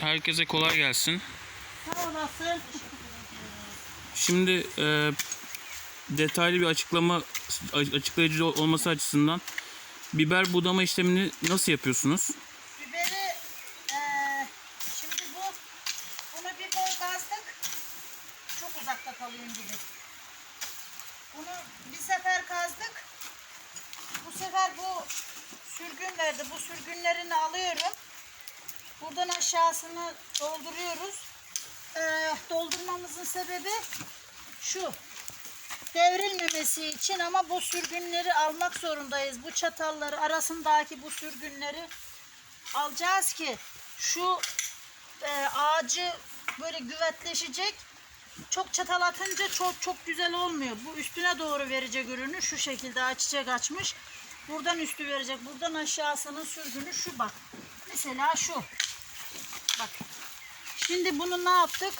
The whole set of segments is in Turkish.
Herkese kolay gelsin. Sağ olasın. Şimdi e, detaylı bir açıklama açıklayıcı olması açısından biber budama işlemini nasıl yapıyorsunuz? Biberi eee şimdi bu bunu bir boy kazdık. Çok uzakta kalıyorum gibi. Bunu bir sefer kazdık. Bu sefer bu sürgün verdi. Bu sürgünlerini alıyorum. Buradan aşağısını dolduruyoruz. Eee, doldurmamızın sebebi şu. Devrilmemesi için ama bu sürgünleri almak zorundayız. Bu çatalları arasındaki bu sürgünleri alacağız ki şu e, ağacı böyle güvetleşecek. Çok çatal atınca çok çok güzel olmuyor. Bu üstüne doğru verecek ürünü şu şekilde çiçek açmış. Buradan üstü verecek. Buradan aşağısının sürgünü şu bak. Mesela şu. Bak. Şimdi bunu ne yaptık?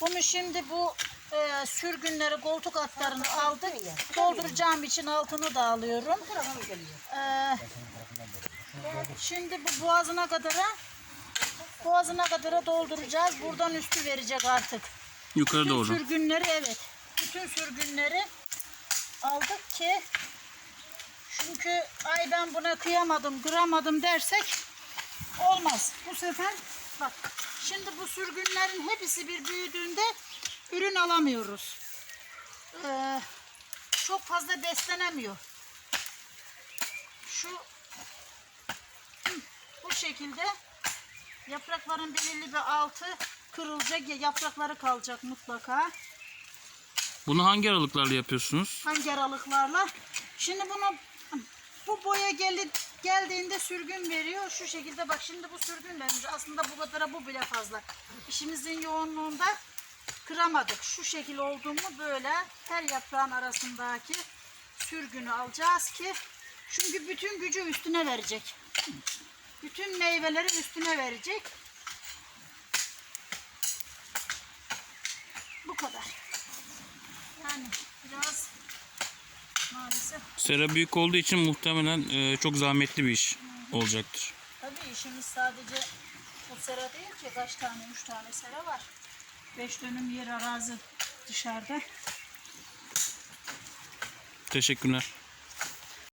Bunu şimdi bu e, sürgünleri, koltuk altlarını aldık. Dolduracağım için altını da alıyorum. E, şimdi bu boğazına kadara boğazına kadara dolduracağız. Buradan üstü verecek artık. Yukarı Bütün doğru. sürgünleri evet. Bütün sürgünleri aldık ki çünkü ay ben buna kıyamadım, kıramadım dersek olmaz. Bu sefer bak şimdi bu sürgünlerin hepsi bir büyüdüğünde ürün alamıyoruz. Ee, çok fazla beslenemiyor. Şu bu şekilde yaprakların belirli bir altı kırılacak ya yaprakları kalacak mutlaka. Bunu hangi aralıklarla yapıyorsunuz? Hangi aralıklarla? Şimdi bunu bu boya geldi, geldiğinde sürgün veriyor. Şu şekilde bak şimdi bu sürgün vermiş. Aslında bu kadara bu bile fazla. İşimizin yoğunluğunda kıramadık. Şu şekil olduğumu böyle her yaprağın arasındaki sürgünü alacağız ki çünkü bütün gücü üstüne verecek. Bütün meyveleri üstüne verecek. Bu kadar. Maalesef Sera büyük olduğu için muhtemelen e, çok zahmetli bir iş olacaktır. tabii işimiz sadece bu sera değil ki kaç tane üç tane sera var. Beş dönüm yer arazi dışarıda. Teşekkürler.